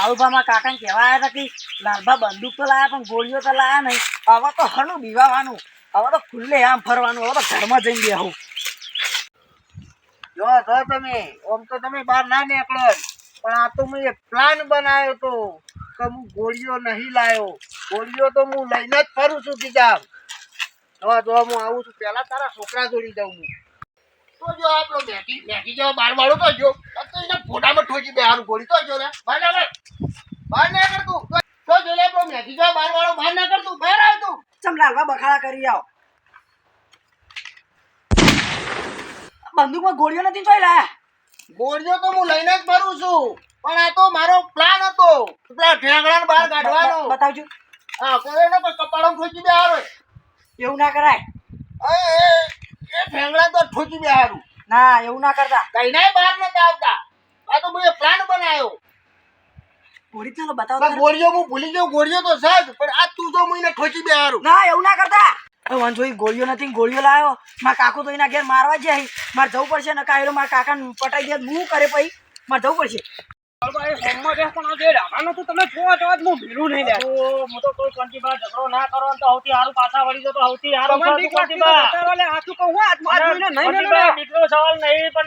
કાળુભામાં કાકાને કહેવા આવ્યા હતા કે લાલભા બંદૂક તો લાયા પણ ગોળીઓ તો લાયા નહીં. હવે તો હનું બીવાવાનું. હવે તો ખુલ્લે આમ ફરવાનું. હવે તો ઘરમાં જઈને બેહું. જો જો તમે, આમ તો તમે બહાર ના નીકળો. પણ આ તો મેં એક પ્લાન બનાવ્યો તો કે હું ગોળીઓ નહીં લાયો. ગોળીઓ તો હું લઈને જ ફરું છું, કીધા. જો જો, હું આવું છું. પહેલા તારા છોકરા જોડી દઉં હું. તો જો આપણો મેકી મેકી જેવો બાર વાળો તો જો. તો એના ફોટામાં ઠોકી બે હારું ગોળી. તો જો લે બહાર ના કર ના કર તું. તો જો લે આપણો મેકી જેવો બાર વાળો બહાર ના કર તું. બહાર આવ તું. ચમ બખાડા કરી આવો. બંદૂકમાં ગોળીઓ નથી જોઈ લાયા? ગોળીઓ તો હું લઈને જ ફરું છું. પણ આ તો મારો પ્લાન હતો. પેલા ઠેંગડા બહાર કાઢવાનો. બતાવજો. હા કોઈ ને કપાળો ખોચી બે આવે એવું ના કરાય. એ એ તો ઠોકી બે હારું ના એવું ના કરતા. કઈ નાય બહાર નતા આવતા. આ તો મેં પ્લાન બનાવ્યો ગોળી ચાલો બતાવો ગોળીઓ હું ભૂલી ગયો ગોળીઓ તો સજ પણ આ તું તો મને ઠોકી બે હારું ના એવું ના કરતા. વાંધો એ ગોળીઓ નથી ગોળીઓ લાવ્યો. મારા કાકુ તો એના ઘેર મારવા જાય. મારે જવું પડશે ને કાયરો મારા કાકાને પટાઈ દે હું કરે પછી? મારે જવું પડશે.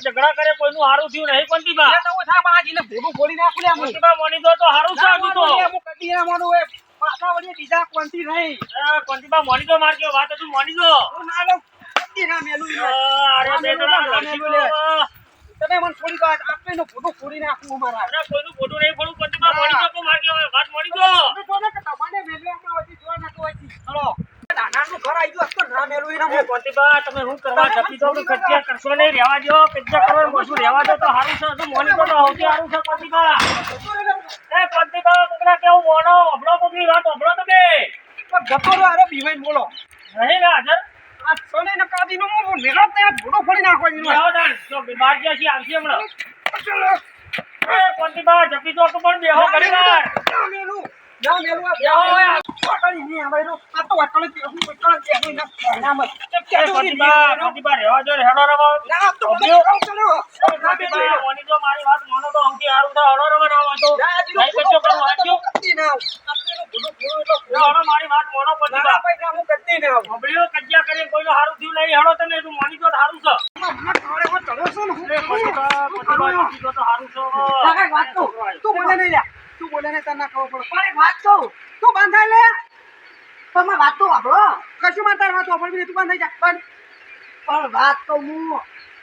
ઝઘડા કરે હારું થયું નહીં તો હારું છે તો. કોંતીબા મોની વાત હતું મોની ના મેલું અરે બે મને છોડી દો. અરે કોઈનું ફોટો નહીં પડું કોંતીબા મોની દો તો માર કયો વાત મોની દો એ કોંતીબા તમે હું કરવા જપી દો. કે કરશો નહીં રહેવા દો કજિયા કરવા મોશું રહેવા દો તો સારું છે મોની તો સૌથી હારું છે કોંતીબા એ કોંતીબા કેવું મોનો? અભડો કોકની વાત અભડો તમે નહીં ને હાજર બેહો તાણ. જો બીમાર ગયા છીએ, આવશે હમણાં. એ કોંતીબા, જપી તો પણ બેહો ઘડી વાર. બેહો હેડો રવા. મોની જો મારી વાત મોનો તો છે. હેડો રવા ના. જો હેડો મારી વાત માનો કોઈનું હારું થયું નહીં. હેડો તમે એટલું માની દો તો હારું છે. એ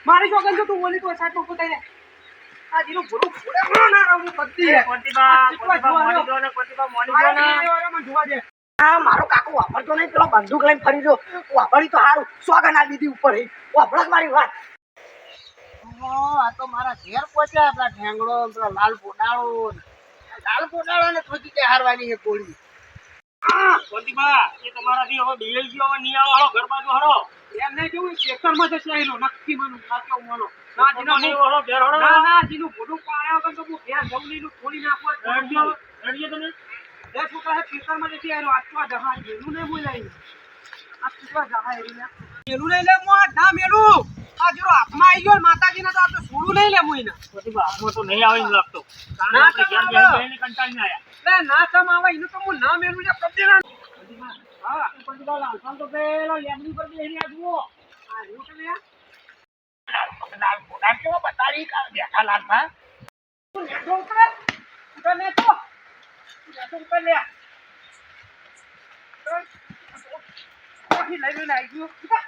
મારી છોકરી તું બોલી તો સાહેબ નો મારો કાકો વાપરતો નહીં, પેલો બંદૂક લઈને ફરી રહ્યો વાપરી તો સારું સોગન આ દીધી ઉપર હી. વાપરો જ મારી વાત આ તો મારા ઘેર પહોંચ્યા પેલા ઠેંગડો ને પેલા લાલ પોડાળો લાલ પોડાળો ને ઠોકી બે હારવાની છે ગોળી કોંતીબા, એ તમારાથી હવે બેહી ગયો, હવે નહીં આવો, ઘર બાજુ હાલો. એમ કેવું ખેતરમાં જશે નક્કી ના ના નહીં ઘેર. ના ના જીનું ભૂરું પાડ્યા વગર તો હું ઘેર જવું નહીં ખોલી નાખવા રડજો, રડજો તમે. એ છોકરા હે ખેતરમાં જશે આયરો આટવા જહા મેલું નહીં બોલાય આ છોકરા જહા એરી ને મેલું નહીં લે મો ના મેલું. આ જીરો હાથમાં આવી ગયો ને માતાજીને તો આ તો છોડું નહીં લે મુઈને કોંતીબા, હાથમાં તો નહીં આવે એમ લાગતો. કારણ ના, કે ઘેર ના, બેહી બેહીને કંટાળીને આયા. લે ના સમ આવે એનું તો હું ના મેલું લે કબજે ના. હા, કોંતીબા, લાલસામ તો પેલો લેબડી પર બેહી રહ્યા જુઓ. આ એવું કે લાલ પોડા કેવો બતાડી કા બેઠા લાલ તું. નેટો ઉપર ઉઠો નેટો નેટો ઉપર લે લઈ લઈને આવી ગયો. તું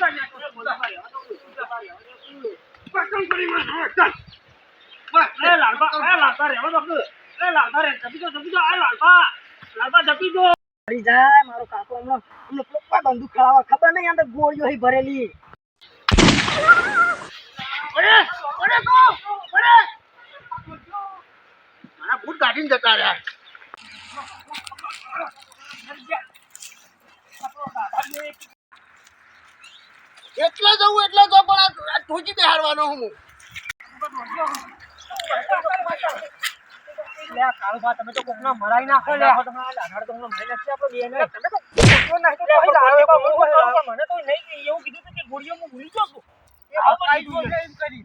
રહેવા દો. પકડ કરી માં હા ચાલ બસ એ લાલબા, એ લાલબા, રહેવા દો કે. એ લાલબા, રે, જપી દો, જપી દો, આ લાલબા. લાલબા, જપી દો. મરી જાય મારો કાકો હમણાં હમણાં કોઈ બંદૂક ખળાવા ખબર નહીં અંદર ગોળીઓ હી ભરેલી અરે ઓરે તો ઓરે મારા કાઢીને જતા રહ્યા એટલા જવું એટલે જો પણ આ આ ઠોકી બે હું. તમે તો કોકના મરાઈ નાખો લે. તમે આ તો હમણાં નાખશે આપણે બેયને. તમે તો કોકનો નાખી તો અહીં લાવે પણ પણ હું હું પણ મને તો નહીં એવું કીધું કે ગોળીઓ હું ભૂલી ગયો છું. આ કાઈ એમ કરી.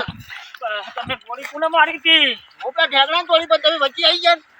કોને મારી હતી તમે વચ્ચે આવી ગયા